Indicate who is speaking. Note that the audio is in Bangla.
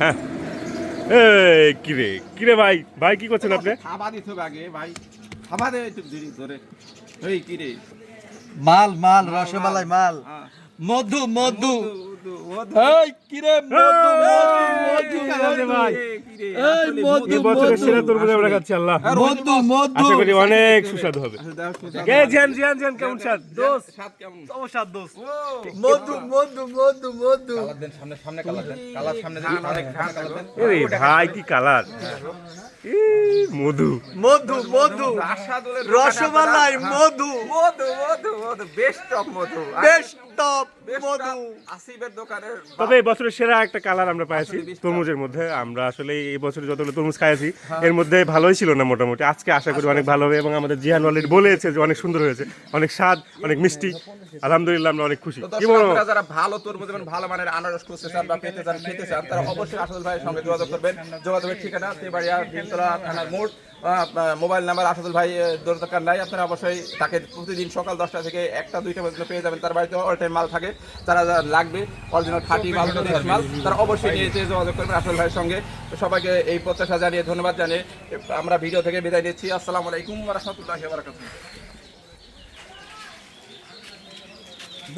Speaker 1: হ্যাঁ। কিরে কিরে ভাই? ভাই কি করছেন আপনি?
Speaker 2: খাবার দিত আগে ভাই। খাবার দে একটু দেরি ধরে। এই কিরে?
Speaker 3: মাল মাল রসমালাই মাল।
Speaker 2: হ্যাঁ।
Speaker 3: মধু মধু।
Speaker 2: মধু, মধু।
Speaker 3: এই কিরে মধু মধু মধু।
Speaker 1: ভাই?
Speaker 2: কি
Speaker 3: এই মধু,
Speaker 1: বছরের সেরা তরমুজ আমরা খাচ্ছি আল্লাহ
Speaker 3: মধু মধু।
Speaker 1: আশা করি অনেক সুস্বাদু হবে।
Speaker 2: আসলে দেখো তো,
Speaker 1: কে জিয়ান জিয়ান জিয়ান কেমন স্বাদ? দোস্ত।
Speaker 2: স্বাদ কেমন?
Speaker 1: অবসাদ দোস্ত।
Speaker 3: মধু মধু মধু মধু।
Speaker 4: কালার দেন সামনে সামনে কালার দেন। কালার সামনে দেন
Speaker 2: অনেক
Speaker 4: কালার দেন
Speaker 1: এরে ভাই কি কালার? মধু।
Speaker 3: মধু মধু। রসমালাই মধু।
Speaker 2: মধু মধু মধু। বেস্ট অফ মধু।
Speaker 3: বেস্ট মধু।
Speaker 2: of আসিফের দোকানের
Speaker 1: তবে বছরের সেরা একটা কালার আমরা পাইছি তরমুজের মধ্যে। আমরা আসলে এই বছর যতগুলো তরমুজ খাইছি এর মধ্যে ভালোই ছিল না মোটামুটি। আজকে আশা করি অনেক ভালো হবে এবং আমাদের জিহান অলরেডি বলেছে যে অনেক সুন্দর হয়েছে, অনেক স্বাদ, অনেক মিষ্টি। আলহামদুলিল্লাহ আমরা অনেক খুশি।
Speaker 2: যারা ভালো তরমুজ এবং ভালো মানের আনারস খুঁজতে চান পেতে চান, খেতে চান, তারা অবশ্যই আসল ভাইয়ের সঙ্গে যোগাযোগ করবেন। যোগাযোগের ঠিকানা তেবাড়িয়া ভিলতলা থানার মোড়। মোবাইল নাম্বার আসাদুল ভাই দরকার নাই। আপনারা অবশ্যই তাকে প্রতিদিন সকাল দশটা থেকে একটা দুইটা পর্যন্ত পেয়ে যাবেন। তার বাড়িতে অল টাইম মাল থাকে। যারা লাগবে অরিজিনাল খাঁটি মাল মাল তারা অবশ্যই নিয়ে যেয়ে যোগাযোগ করবেন আসাদুল ভাইয়ের সঙ্গে। তো সবাইকে এই প্রত্যাশা জানিয়ে ধন্যবাদ জানিয়ে আমরা ভিডিও থেকে বিদায় নিচ্ছি। আসসালামু আলাইকুম রহমতুল্লাহ বারাকাতুহু।